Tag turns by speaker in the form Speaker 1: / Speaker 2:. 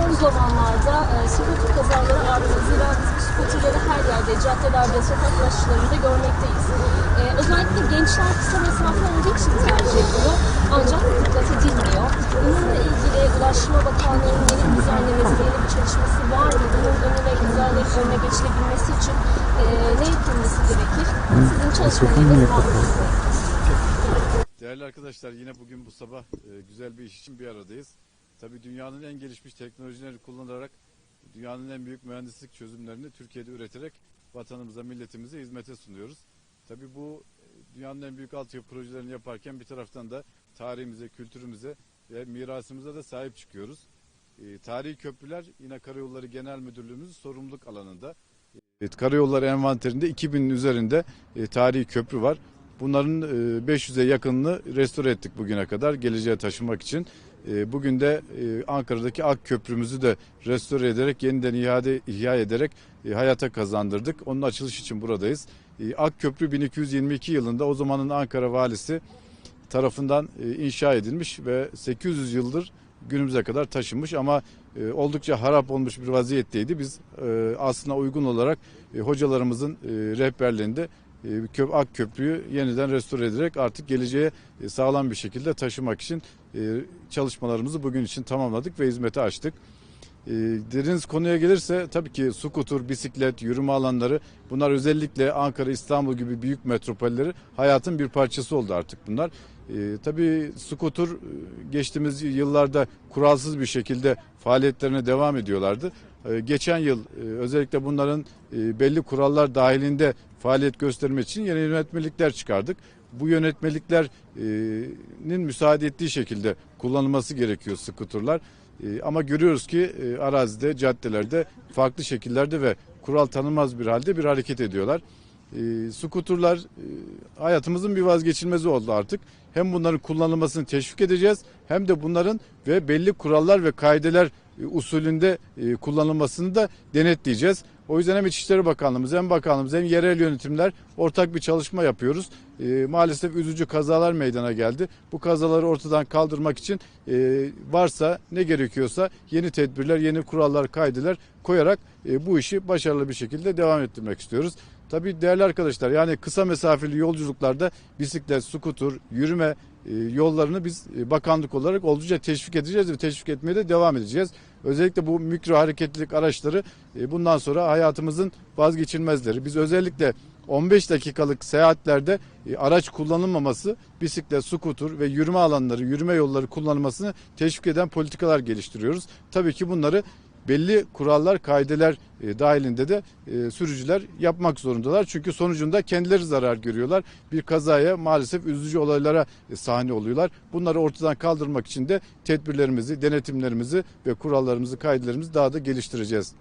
Speaker 1: son zamanlarda e, skuter kazaları arttı. Zira biz bu skuterleri her yerde, caddelerde, sokak başlarında görmekteyiz. E, özellikle gençler kısa mesafe olduğu için tercih ediyor. Ancak dikkat edilmiyor. Bununla ilgili Ulaştırma Bakanlığı'nın yeni bir düzenlemesi, yeni bir çalışması var mı? Bunun önüne kazaların önüne geçilebilmesi için e, ne yapılması gerekir? Sizin çalışmalarınız var mı?
Speaker 2: Değerli arkadaşlar yine bugün bu sabah e, güzel bir iş için bir aradayız. Tabii dünyanın en gelişmiş teknolojileri kullanarak dünyanın en büyük mühendislik çözümlerini Türkiye'de üreterek vatanımıza, milletimize hizmete sunuyoruz. Tabii bu e, dünyanın en büyük altyapı projelerini yaparken bir taraftan da tarihimize, kültürümüze ve mirasımıza da sahip çıkıyoruz. E, tarihi köprüler yine Karayolları Genel Müdürlüğümüzün sorumluluk alanında. Evet, karayolları envanterinde 2000'in üzerinde e, tarihi köprü var. Bunların e, 500'e yakınını restore ettik bugüne kadar geleceğe taşımak için. E, bugün de e, Ankara'daki Ak Köprümüzü de restore ederek yeniden iade ihya ederek e, hayata kazandırdık. Onun açılış için buradayız. Ak Köprü 1222 yılında o zamanın Ankara valisi tarafından inşa edilmiş ve 800 yıldır günümüze kadar taşınmış ama oldukça harap olmuş bir vaziyetteydi. Biz e, aslına uygun olarak hocalarımızın rehberliğinde Ak Köprü'yü yeniden restore ederek artık geleceğe e, sağlam bir şekilde taşımak için e, çalışmalarımızı bugün için tamamladık ve hizmete açtık. E, dediğiniz konuya gelirse tabii ki skuter, bisiklet, yürüme alanları bunlar özellikle Ankara, İstanbul gibi büyük metropolleri hayatın bir parçası oldu artık bunlar. E, tabii skuter e, geçtiğimiz yıllarda kuralsız bir şekilde faaliyetlerine devam ediyorlardı. E, geçen yıl e, özellikle bunların e, belli kurallar dahilinde faaliyet göstermek için yeni yönetmelikler çıkardık. Bu yönetmeliklerin müsaade ettiği şekilde kullanılması gerekiyor skuterlar. E, ama görüyoruz ki e, arazide, caddelerde farklı şekillerde ve kural tanınmaz bir halde bir hareket ediyorlar. E, skuterlar e, hayatımızın bir vazgeçilmezi oldu artık. Hem bunların kullanılmasını teşvik edeceğiz hem de bunların ve belli kurallar ve kaideler usulünde e, kullanılmasını da denetleyeceğiz. O yüzden hem İçişleri Bakanlığımız hem bakanlığımız hem yerel yönetimler ortak bir çalışma yapıyoruz. E, maalesef üzücü kazalar meydana geldi. Bu kazaları ortadan kaldırmak için e, varsa ne gerekiyorsa yeni tedbirler, yeni kurallar, kaideler koyarak e, bu işi başarılı bir şekilde devam ettirmek istiyoruz. Tabii değerli arkadaşlar yani kısa mesafeli yolculuklarda bisiklet, skuter, yürüme e, yollarını biz e, bakanlık olarak oldukça teşvik edeceğiz ve teşvik etmeye de devam edeceğiz. Özellikle bu mikro hareketlilik araçları e, bundan sonra hayatımızın vazgeçilmezleri. Biz özellikle 15 dakikalık seyahatlerde araç kullanılmaması, bisiklet, skuter ve yürüme alanları, yürüme yolları kullanılmasını teşvik eden politikalar geliştiriyoruz. Tabii ki bunları belli kurallar, kaideler e, dahilinde de e, sürücüler yapmak zorundalar. Çünkü sonucunda kendileri zarar görüyorlar. Bir kazaya maalesef üzücü olaylara e, sahne oluyorlar. Bunları ortadan kaldırmak için de tedbirlerimizi, denetimlerimizi ve kurallarımızı, kaidelerimizi daha da geliştireceğiz.